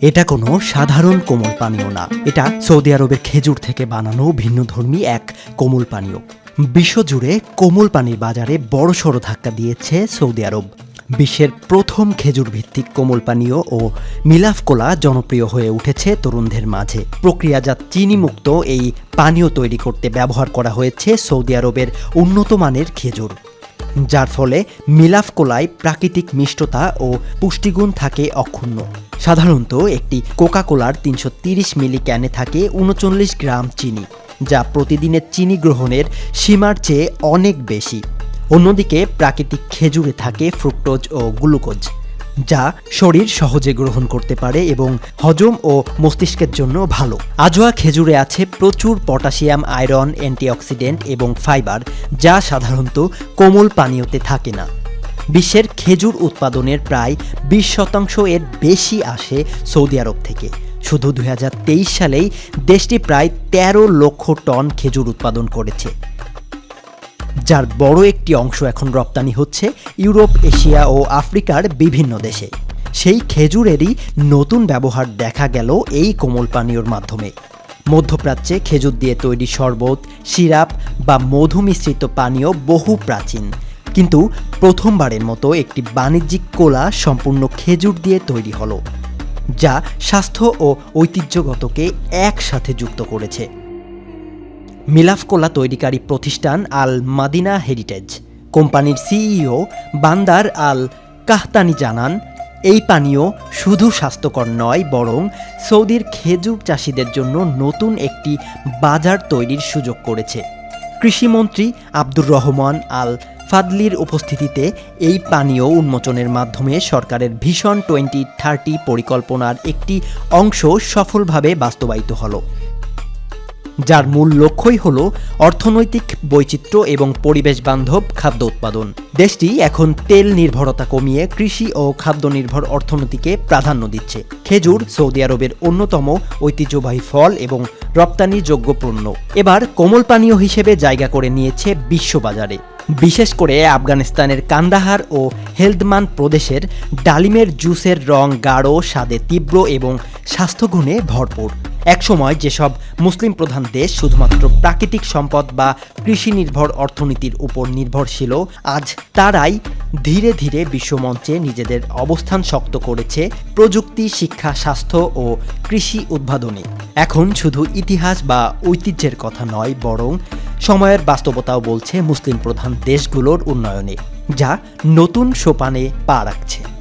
এটা কোনো সাধারণ কোমল পানীয় না। এটা সৌদি আরবের খেজুর থেকে বানানো ভিন্নধর্মী এক কোমল পানীয়। বিশ্বজুড়ে কোমল পানির বাজারে বড়সড় ধাক্কা দিয়েছে সৌদি আরব। বিশ্বের প্রথম খেজুর ভিত্তিক কোমল পানীয় ও মিলাফ কোলা জনপ্রিয় হয়ে উঠেছে তরুণদের মাঝে। প্রক্রিয়াজাত চিনিমুক্ত এই পানীয় তৈরি করতে ব্যবহার করা হয়েছে সৌদি আরবের উন্নত মানের খেজুর। যার ফলে মিলাফ কোলায় প্রাকৃতিক মিষ্টতা ও পুষ্টিগুণ থাকে অক্ষুণ্ণ। সাধারণত একটি কোকা কোলার তিনশো মিলি ক্যানে থাকে উনচল্লিশ গ্রাম চিনি, যা প্রতিদিনের চিনি গ্রহণের সীমার চেয়ে অনেক বেশি। অন্যদিকে প্রাকৃতিক খেজুরে থাকে ফ্রুক্টোজ ও গ্লুকোজ। যা শরীর সহজে গ্রহণ করতে পারে এবং হজম ও মস্তিষ্কের জন্য ভালো। আজোয়া খেজুরে আছে প্রচুর পটাশিয়াম, আয়রন, অ্যান্টিঅক্সিডেন্ট এবং ফাইবার, যা সাধারণত কোমল পানীয়তে থাকে না। বিশ্বের খেজুর উৎপাদনের প্রায় বিশ শতাংশ এর বেশি আসে সৌদি আরব থেকে। শুধু দু হাজার তেইশ সালেই দেশটি প্রায় ১৩ লক্ষ টন খেজুর উৎপাদন করেছে। যার বড় একটি অংশ এখন রপ্তানি হচ্ছে ইউরোপ, এশিয়া ও আফ্রিকার বিভিন্ন দেশে। সেই খেজুরেরই নতুন ব্যবহার দেখা গেল এই কোমল পানীয়র মাধ্যমে। মধ্যপ্রাচ্যে খেজুর দিয়ে তৈরি শরবত, সিরাপ বা মধু মিশ্রিত পানীয় বহু প্রাচীন। কিন্তু প্রথমবারের মতো একটি বাণিজ্যিক কোলা সম্পূর্ণ খেজুর দিয়ে তৈরি হলো, যা স্বাস্থ্য ও ঐতিহ্যগতকে একসাথে যুক্ত করেছে। মিলাফ কোলা তৈরিকারী প্রতিষ্ঠান আল মাদিনা হেরিটেজ। কোম্পানির সিইও বান্দার আল কাহতানি জানান, এই পানীয় শুধু স্বাস্থ্যকর নয়, বরং সৌদির খেজুর চাষিদের জন্য নতুন একটি বাজার তৈরির সুযোগ করেছে। কৃষিমন্ত্রী আব্দুর রহমান আল ফাদলির উপস্থিতিতে এই পানীয় উন্মোচনের মাধ্যমে সরকারের ভিশন টোয়েন্টি থার্টি পরিকল্পনার একটি অংশ সফলভাবে বাস্তবায়িত হলো। যার মূল লক্ষ্যই হল অর্থনৈতিক বৈচিত্র্য এবং পরিবেশ বান্ধব খাদ্য উৎপাদন। দেশটি এখন তেল নির্ভরতা কমিয়ে কৃষি ও খাদ্য নির্ভর অর্থনীতিকে প্রাধান্য দিচ্ছে। খেজুর সৌদি আরবের অন্যতম ঐতিহ্যবাহী ফল এবং রপ্তানিযোগ্য পণ্য। এবার কোমল পানীয় হিসেবে জায়গা করে নিয়েছে বিশ্ববাজারে। বিশেষ করে আফগানিস্তানের কান্দাহার ও হেলদমান প্রদেশের ডালিমের জুসের রং গাঢ়, স্বাদে তীব্র এবং স্বাস্থ্যগুণে ভরপুর। একসময় যেসব মুসলিম প্রধান দেশ শুধুমাত্র প্রাকৃতিক সম্পদ বা কৃষি নির্ভর অর্থনীতির উপর নির্ভরশীল, আজ তারাই ধীরে ধীরে বিশ্বমঞ্চে নিজেদের অবস্থান শক্ত করেছে প্রযুক্তি, শিক্ষা, স্বাস্থ্য ও কৃষি উদ্ভাবনে। এখন শুধু ইতিহাস বা ঐতিহ্যের কথা নয়, বরং সময়ের বাস্তবতাও বলছে মুসলিম প্রধান দেশগুলোর উন্নয়নে, যা নতুন সোপানে পা রাখছে।